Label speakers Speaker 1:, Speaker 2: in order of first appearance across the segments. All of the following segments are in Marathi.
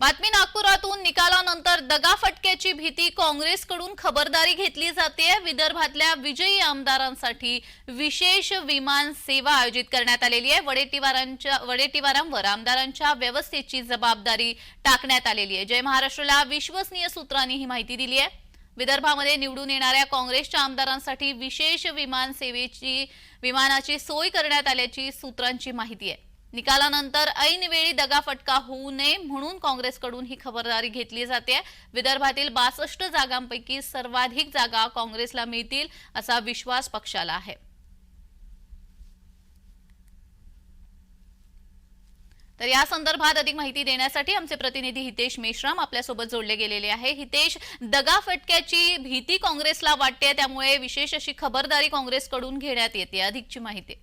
Speaker 1: बातमी नागपुरातून निकालानंतर दगाफटक्याची भीती. काँग्रेसकडून खबरदारी घेतली जाते. विदर्भातल्या विजयी आमदारांसाठी विशेष विमान सेवा आयोजित करण्यात आलेली आहे. वडेट्टीवारांच्या वडेट्टीवारांवर आमदारांच्या व्यवस्थेची जबाबदारी टाकण्यात आलेली आहे. जय महाराष्ट्रला विश्वसनीय सूत्रांनी ही माहिती दिली आहे. विदर्भामध्ये निवडून येणाऱ्या काँग्रेसच्या आमदारांसाठी विशेष विमान सेवेची विमानाची सोय करण्यात आल्याची सूत्रांची माहिती आहे. निकालानंतर ऐनवेळी दगाफटका होऊ नये म्हणून काँग्रेसकडून ही खबरदारी घेतली जाते. विदर्भातील बासष्ट जागांपैकी सर्वाधिक जागा काँग्रेसला मिळतील असा विश्वास पक्षाला आहे. तर या संदर्भात अधिक माहिती देण्यासाठी आमचे प्रतिनिधी हितेश मेश्राम आपल्यासोबत जोडले गेलेले आहे. हितेश दगाफटक्याची भीती काँग्रेसला वाटते त्यामुळे विशेष अशी खबरदारी काँग्रेसकडून घेण्यात येते. अधिकची माहिती.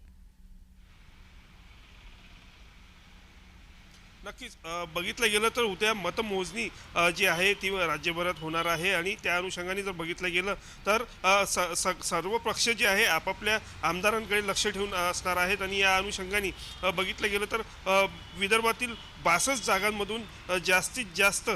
Speaker 2: नक्कीच. बघितलं गेलं तर उद्या मतमोजणी जी आहे ती राज्यभरात होणार आहे आणि त्या अनुषंगाने जर बघितलं गेलं तर स- स- सर्व पक्ष जे आहे आपापल्या आमदारांकडे लक्ष ठेवून असणार आहेत आणि या अनुषंगाने बघितलं गेलं तर विदर्भातील बासष्ट जागांमधून जास्तीत जास्त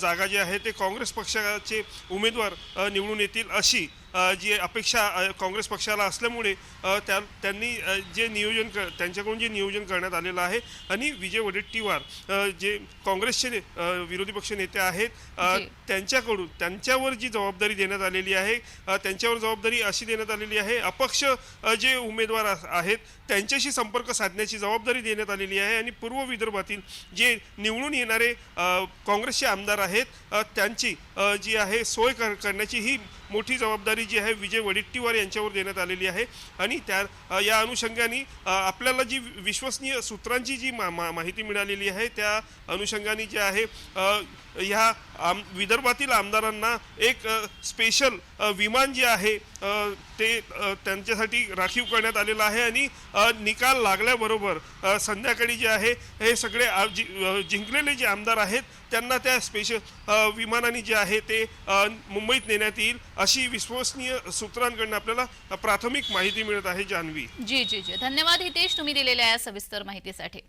Speaker 2: जागा जे आहे ते काँग्रेस पक्षाचे उमेदवार निवडून येतील अशी जी अपेक्षा काँग्रेस पक्षाला असल्यामुळे त्या त्यांनी जे नियोजन क त्यांच्याकडून जे नियोजन करण्यात आलेलं आहे आणि विजय वडेट्टीवार जे काँग्रेसचे विरोधी पक्ष नेते आहेत. त्यांच्याकडून त्यांच्यावर जी जबाबदारी देण्यात आलेली आहे त्यांच्यावर जबाबदारी अशी देण्यात आलेली आहे अपक्ष जे उमेदवार आहेत त्यांच्याशी संपर्क साधण्याची जबाबदारी देण्यात आलेली आहे आणि पूर्व विदर्भातील जे निवडून येणारे काँग्रेसचे आमदार आहेत त्यांची जी आहे सोय कर करण्याची ही मोठी जबाबदारी जी आहे विजय वडेट्टीवार यांच्यावर देण्यात आलेली आहे. आणि त्या या अनुषंगाने आपल्याला जी विश्वसनीय सूत्रांची जी मा मा- माहिती मिळालेली आहे त्या अनुषंगाने जे आहे ह्या आम विदर्भातील आमदारांना एक स्पेशल विमान जे आहे ते त्यांच्यासाठी राखीव करण्यात आलेलं आहे आणि निकाल लागल्याबरोबर संध्याकाळी जे आहे हे सगळे जि- जिंकलेले जे आमदार आहेत त्यांना त्या स्पेशल विमानाने जे आहे ते मुंबईत नेण्यात येईल अशी विश्वसनीय सूत्रांकडून आपल्याला प्राथमिक माहिती मिळत आहे जान्हवी.
Speaker 1: जी जी जी. धन्यवाद हितेश. तुम्ही दिलेल्या या सविस्तर माहितीसाठी.